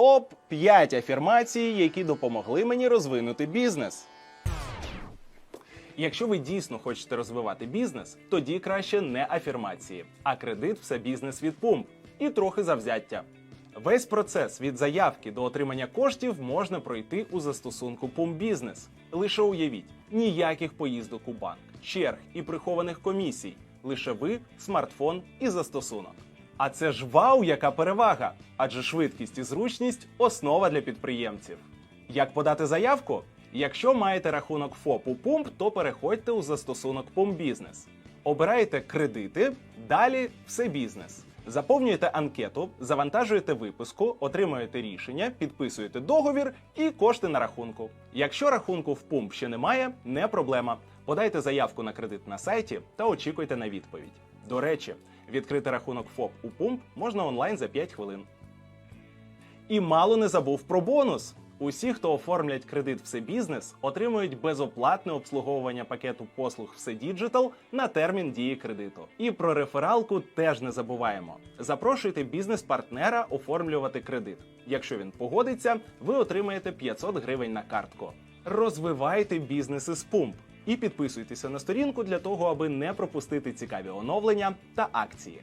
Топ 5 афірмацій, які допомогли мені розвинути бізнес. Якщо ви дійсно хочете розвивати бізнес, тоді краще не афірмації, а кредит все бізнес від пумп і трохи завзяття. Весь процес від заявки до отримання коштів можна пройти у застосунку Пумп Бізнес. Лише уявіть, ніяких поїздок у банк, черг і прихованих комісій. Лише ви, смартфон і застосунок. А це ж вау, яка перевага! Адже швидкість і зручність основа для підприємців. Як подати заявку? Якщо маєте рахунок ФОП у Пумп, то переходьте у застосунок Пумп Бізнес. Обираєте кредити, далі все бізнес. Заповнюєте анкету, завантажуєте виписку, отримуєте рішення, підписуєте договір і кошти на рахунку. Якщо рахунку в Пумп ще немає, не проблема. Подайте заявку на кредит на сайті та очікуйте на відповідь. До речі, відкрити рахунок ФОП у Пумп можна онлайн за 5 хвилин. І мало не забув про бонус. Усі, хто оформлять кредит все бізнес, отримують безоплатне обслуговування пакету послуг все діджитал на термін дії кредиту. І про рефералку теж не забуваємо. Запрошуйте бізнес-партнера оформлювати кредит. Якщо він погодиться, ви отримаєте 500 гривень на картку. Розвивайте бізнеси з пумп і підписуйтеся на сторінку для того, аби не пропустити цікаві оновлення та акції.